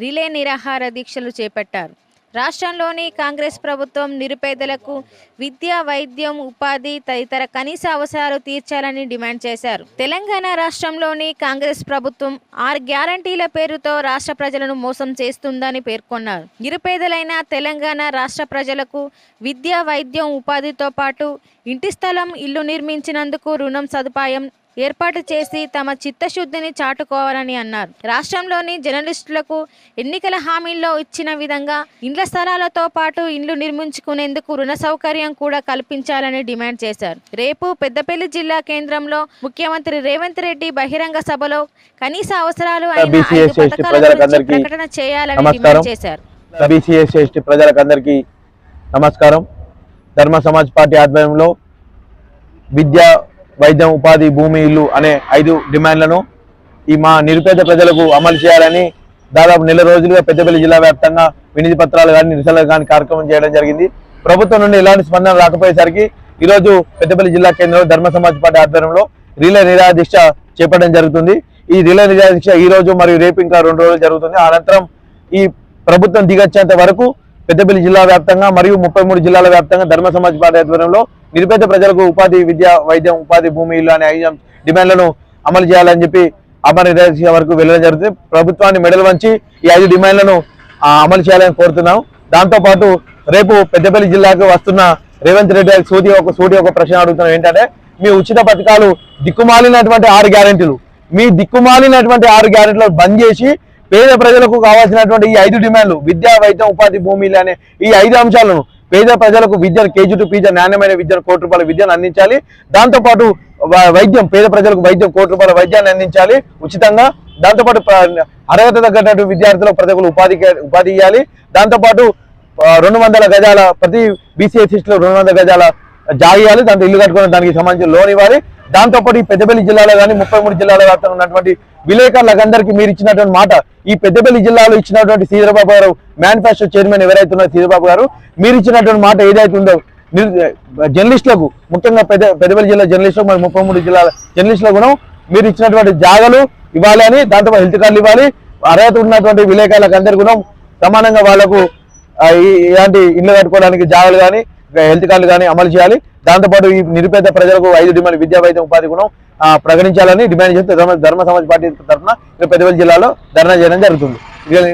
Relay నిరాహార దీక్షలు చేపట్టారు. రాష్ట్రంలోని కాంగ్రెస్ ప్రభుత్వం నిరుపేదలకు విద్య వైద్యం ఉపాధి తదితర కనీస అవసరాలు తీర్చాలని డిమాండ్ చేశారు. తెలంగాణ రాష్ట్రంలోని కాంగ్రెస్ ప్రభుత్వం ఆరు గ్యారంటీల పేరుతో రాష్ట్ర ప్రజలను మోసం చేస్తుందని పేర్కొన్నారు. నిరుపేదలైన తెలంగాణ రాష్ట్ర ప్రజలకు విద్య వైద్యం ఉపాధితో పాటు ఇంటి స్థలం ఇల్లు నిర్మించినందుకు రుణం సదుపాయం ఏర్పాటు చేసి తమ చిత్తశుద్ధిని చాటుకోవాలని అన్నారు. రాష్ట్రంలోని జర్నలిస్టులకు ఎన్నికల హామీల్లో ఇచ్చిన విధంగా ఇండ్ల స్థలాలతో పాటు ఇండ్లు నిర్మించుకునేందుకు రుణ సౌకర్యం కూడా కల్పించాలని డిమాండ్ చేశారు. రేపు పెద్దపల్లి జిల్లా కేంద్రంలో ముఖ్యమంత్రి రేవంత్ రెడ్డి బహిరంగ సభలో కనీస అవసరాలు అయిన ప్రకటన చేయాలని. డిమాండ్ చేశారు. ప్రజలకందరికీ నమస్కారం. ధర్మ సమాజ్ పార్టీ ఆధ్వర్యంలో విద్య వైద్యం ఉపాధి భూమి ఇల్లు అనే ఐదు డిమాండ్లను ఈ మా నిరుపేద ప్రజలకు అమలు చేయాలని దాదాపు నెల రోజులుగా పెద్దపల్లి జిల్లా వ్యాప్తంగా వినిధి పత్రాలు కానీ నిరసనలు కానీ కార్యక్రమం చేయడం జరిగింది. ప్రభుత్వం నుండి ఎలాంటి స్పందన రాకపోయేసరికి ఈరోజు పెద్దపల్లి జిల్లా కేంద్రంలో ధర్మ సమాజ్ పార్టీ ఆధ్వర్యంలో రిలే నిరాదీక్ష చేపట్టడం జరుగుతుంది. ఈ రిలే నిరాదీక్ష ఈ రోజు మరియు రేపు ఇంకా రెండు రోజులు జరుగుతుంది. అనంతరం ఈ ప్రభుత్వం దిగొచ్చేంత వరకు పెద్దపల్లి జిల్లా వ్యాప్తంగా మరియు ముప్పై మూడు జిల్లాల వ్యాప్తంగా ధర్మ సమాజ్ పార్టీ ఆధ్వర్యంలో నిరుపేద ప్రజలకు ఉపాధి విద్య వైద్యం ఉపాధి భూమి ఇల్లు అనే ఐదు డిమాండ్లను అమలు చేయాలని చెప్పి అమర నిరాశ వరకు వెళ్ళడం జరుగుతుంది. ప్రభుత్వాన్ని మెడలు వంచి ఈ ఐదు డిమాండ్లను అమలు చేయాలని కోరుతున్నాం. దాంతోపాటు రేపు పెద్దపల్లి జిల్లాకు వస్తున్న రేవంత్ రెడ్డి గారికి సూటి ఒక సూటి ఒక ప్రశ్న అడుగుతున్నాం. ఏంటంటే మీ ఉచిత పథకాలు దిక్కుమాలినటువంటి ఆరు గ్యారెంటీలు మీ దిక్కుమాలినటువంటి ఆరు గ్యారెంటీలు బంద్ చేసి పేద ప్రజలకు కావాల్సినటువంటి ఈ ఐదు డిమాండ్లు విద్యా వైద్యం ఉపాధి భూమిలు అనే ఈ ఐదు అంశాలను పేద ప్రజలకు విద్యను కేజీ టు పీజీ నాణ్యమైన విద్యను కోటి రూపాయల విద్యను అందించాలి. దాంతోపాటు వైద్యం పేద ప్రజలకు వైద్యం కోటి రూపాయల వైద్యాన్ని అందించాలి. ఉచితంగా దాంతోపాటు అర్హత తగ్గట్టు విద్యార్థులకు ప్రజలకు ఉపాధి ఉపాధి ఇవ్వాలి దాంతోపాటు రెండు వందల గజాల ప్రతి బీసీఎస్సీస్లో రెండు వందల గజాల జాగా ఇవ్వాలి దాంట్లో ఇల్లు కట్టుకుని దానికి సంబంధించిన లోన్ ఇవ్వాలి. దాంతోపాటు ఈ పెద్దపల్లి జిల్లాలో కానీ ముప్పై మూడు జిల్లాల వ్యాప్తంగా ఉన్నటువంటి విలేకరులకందరికీ మీరు ఇచ్చినటువంటి మాట ఈ పెద్దపల్లి జిల్లాలో ఇచ్చినటువంటి శ్రీధరబాబు గారు మేనిఫెస్టో చైర్మన్ ఎవరైతే ఉన్నారో శ్రీధరబాబు గారు మీరు ఇచ్చినటువంటి మాట ఏదైతే ఉందో జర్నలిస్టులకు ముఖ్యంగా పెద్ద పెద్దపల్లి జిల్లా జర్నలిస్టులకు మరి ముప్పై మూడు జిల్లాల జర్నలిస్టులకు కూడా మీరు ఇచ్చినటువంటి జాగాలు ఇవ్వాలి అని దాంతో హెల్త్ కార్డులు ఇవ్వాలి. అర్హత ఉన్నటువంటి విలేకరులకు అందరికీ కూడా సమానంగా వాళ్ళకు ఇలాంటి ఇల్లు కట్టుకోవడానికి జాగాలు కానీ హెల్త్ కార్డులు కానీ అమలు చేయాలి. దాంతోపాటు ఈ నిరుపేద ప్రజలకు ఐదు డిమాండ్ విద్యా వైద్యం ఉపాధి గుణం ఆ, ప్రకటించాలని డిమాండ్ చేస్తే ధర్మ సమాజ్ పార్టీ తరఫున పెద్దపల్లి జిల్లాలో ధర్నా చేయడం జరుగుతుంది.